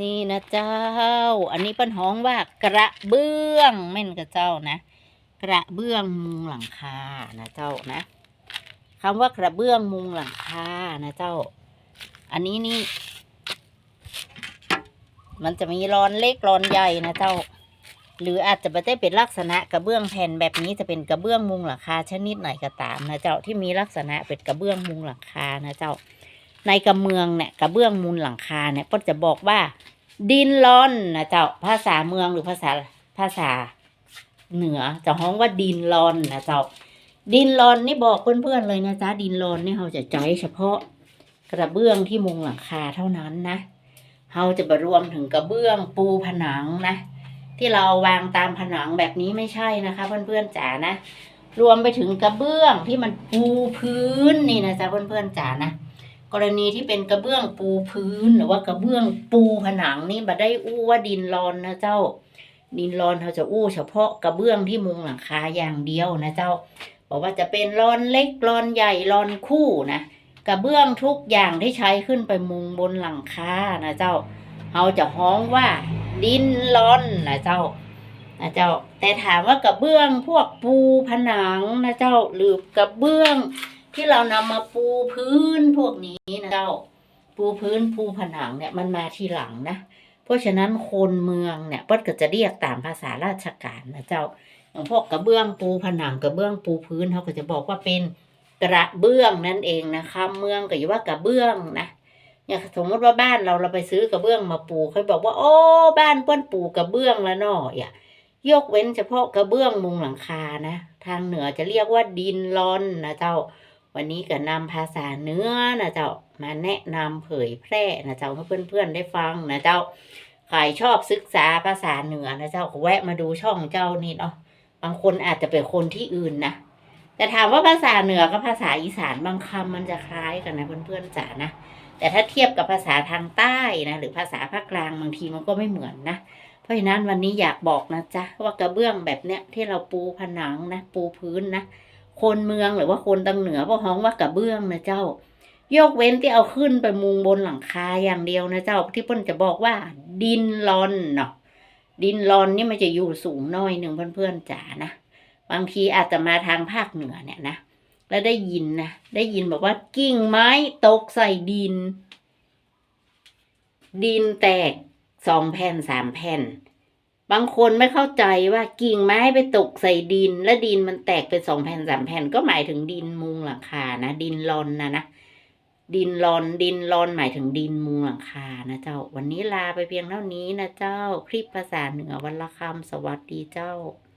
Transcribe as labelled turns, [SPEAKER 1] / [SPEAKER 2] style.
[SPEAKER 1] นี่นะเจ้า อันนี้เปิ้นฮ้องว่ากระเบื้องแม่นกับเจ้านะ กระเบื้องมุงหลังคานะเจ้านะคำว่ากระเบื้องมุงหลังคานะเจ้า อันนี้นี่ มันจะมีรอนเล็กรอนใหญ่นะเจ้า หรืออาจจะไม่ได้เป็นลักษณะกระเบื้องแผ่นแบบนี้จะเป็นกระเบื้องมุงหลังคาชนิดไหนก็ตามนะเจ้าที่มีลักษณะเป็นกระเบื้องมุงหลังคานะเจ้า ในกระเมืองเนี่ยกระเบื้องมุงหลังคาเนี่ยก็จะบอกว่า ดินร้อนนะเจ้าภาษาเมืองหรือภาษาภาษาเหนือจะฮ้องว่าดินร้อนนะเจ้าดินร้อนนี่บอกเพื่อนๆเลยนะจ๊ะดินร้อนนี่เราจะใจเฉพาะกระเบื้องที่มุงหลังคาเท่านั้นนะเราจะบรวมถึงกระเบื้องปูผนังนะ ที่เราวางตามผนังแบบนี้ไม่ใช่นะคะ เพื่อนๆจ๋านะ รวมไปถึงกระเบื้องที่มันปูพื้นนี่นะจ๊ะเพื่อนๆจ๋านะ กรณีที่เป็นกระเบื้องปูพื้นหรือว่ากระเบื้องปูผนังนี่มาได้อู้ว่าดินรอนนะเจ้า ดินรอนเขาจะอู้เฉพาะกระเบื้องที่มุงหลังคาอย่างเดียวนะเจ้าบอกว่าจะเป็นรอนเล็กรอนใหญ่รอนคู่นะกระเบื้องทุกอย่างที่ใช้ขึ้นไปมุงบนหลังคานะเจ้าเขาจะฮ้องว่าดินรอนนะเจ้านะเจ้าแต่ถามว่ากระเบื้องพวกปูผนังนะเจ้าหรือกระเบื้อง ที่เรานำมาปูพื้นพวกนี้นะเจ้าปูพื้นปูผนังเนี่ยมันมาทีหลังนะเพราะฉะนั้นคนเมืองเนี่ยเปิ้ลก็จะเรียกตามภาษาราชการนะเจ้าอย่างพวกกระเบื้องปูผนังกระเบื้องปูพื้นเขาก็จะบอกว่าเป็นกระเบื้องนั่นเองนะคะเมืองก็อยู่ว่ากระเบื้องนะอย่างสมมติว่าบ้านเราเราไปซื้อกระเบื้องมาปูเขาบอกว่า โอ้บ้านเปิ้ลปูกระเบื้องแล้วเนาะอย่ายกเว้นเฉพาะกระเบื้องมุงหลังคานะ ทางเหนือจะเรียกว่าดินรอนนะเจ้า วันนี้ก็นำภาษาเหนื้อนะเจ้ามาแนะนำเผยแพร่นะเจ้าให้เพื่อนๆได้ฟังนะเจ้าใครชอบศึกษาภาษาเหนือนะเจ้าก็แวะมาดูช่องเจ้านี่เนาะบางคนอาจจะเป็นคนที่อื่นนะแต่ถามว่าภาษาเหนือกับภาษาอีสานบางคำมันจะคล้ายกันนะเพื่อนๆจ๋านะแต่ถ้าเทียบกับภาษาทางใต้นะหรือภาษาภาคกลางบางทีมันก็ไม่เหมือนนะ เพราะฉะนั้นวันนี้อยากบอกนะจ๊ะว่ากระเบื้องแบบเนี้ยที่เราปูผนังนะปูพื้นนะ คนเมืองหรือว่าคนตังเหนือพวกฮ้องว่ากระเบื้องนะเจ้ายกเว้นที่เอาขึ้นไปมุงบนหลังคาอย่างเดียวนะเจ้าที่เพิ่นจะบอกว่า ดินรอนเนาะดินรอนนี่มันจะอยู่สูงน้อยหนึ่งเพื่อนๆจ๋านะบางทีอาจจะมาทางภาคเหนือเนี่ยนะแล้วได้ยินนะได้ยินบอกว่ากิ่งไม้ตกใส่ดิน ดินแตกสองแผ่นสามแผ่น บางคนไม่เข้าใจว่ากิ่งไม้ไปตกใส่ดิน และดินมันแตกเป็นสองแผ่นสามแผ่นก็หมายถึงดินมุงหลังคานะดินรอนนะนะดินรอนดินรอนหมายถึงดินมุงหลังคานะเจ้า วันนี้ลาไปเพียงเท่านี้นะเจ้า คลิปภาษาเหนือวันละคำสวัสดีเจ้า